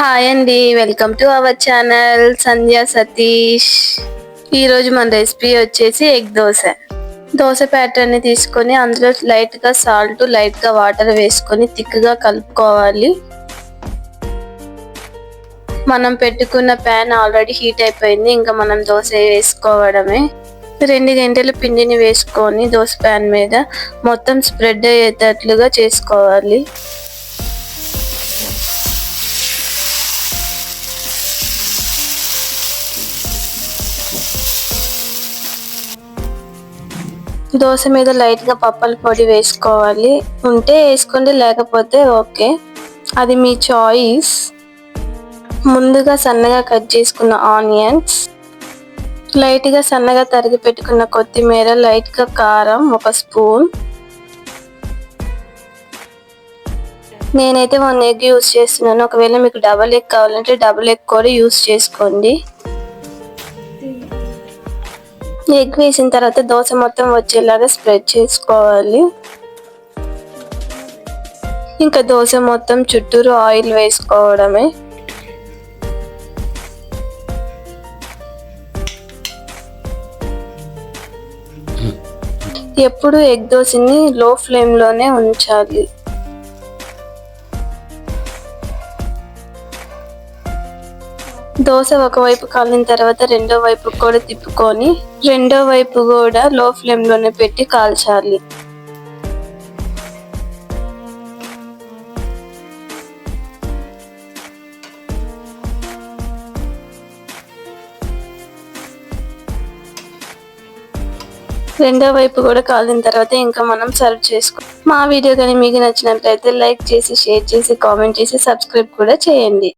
Hi అండి welcome to our channel Sandhya Satish ఈరోజు మన రెసిపీ వచ్చేసి ఎగ్ దోశ. దోశ ప్యాటర్న్ని తీసుకొని అందులో లైట్గా సాల్ట్ లైట్గా వాటర్ వేసుకొని థిక్గా కలుపుకోవాలి. మనం పెట్టుకున్న ప్యాన్ ఆల్రెడీ హీట్ అయిపోయింది ఇంకా మనం దోశ వేసుకోవడమే. రెండు గంటల పిండిని వేసుకొని దోశ ప్యాన్ మీద మొత్తం స్ప్రెడ్ అయ్యేటట్లుగా చేసుకోవాలి. దోశ మీద లైట్గా పప్పల పొడి వేసుకోవాలి. ఉంటే వేసుకోండి లేకపోతే ఓకే. అది మీ చాయిస్. ముందుగా సన్నగా కట్ చేసుకున్న ఆనియన్స్. లైట్గా సన్నగా తరిగి పెట్టుకున్న కొత్తిమీర లైట్గా కారం ఒక స్పూన్. నేనైతే వన్ ఎగ్ యూస్ చేస్తున్నాను. ఒకవేళ మీకు డబల్ ఎగ్ కావాలంటే డబల్ ఎగ్ కూడా యూస్ చేసుకోండి. ఎగ్ వేసిన తర్వాత దోశ మొత్తం వచ్చేలాగా స్ప్రెడ్ చేసుకోవాలి. ఇంకా దోశ మొత్తం చుట్టూరు ఆయిల్ వేసుకోవడమే. ఎప్పుడు ఎగ్ దోశని లో ఫ్లేమ్లోనే ఉంచాలి. దోశ ఒకవైపు కాలిన తర్వాత రెండో వైపు కూడా తిప్పుకొని రెండో వైపు కూడా లో ఫ్లేమ్లోనే పెట్టి కాల్చాలి. రెండో వైపు కూడా కాలిన తర్వాత ఇంకా మనం సర్వ్ చేసుకో మా వీడియో కానీ మీకు నచ్చినట్లయితే లైక్ చేసి షేర్ చేసి కామెంట్ చేసి సబ్స్క్రైబ్ కూడా చేయండి.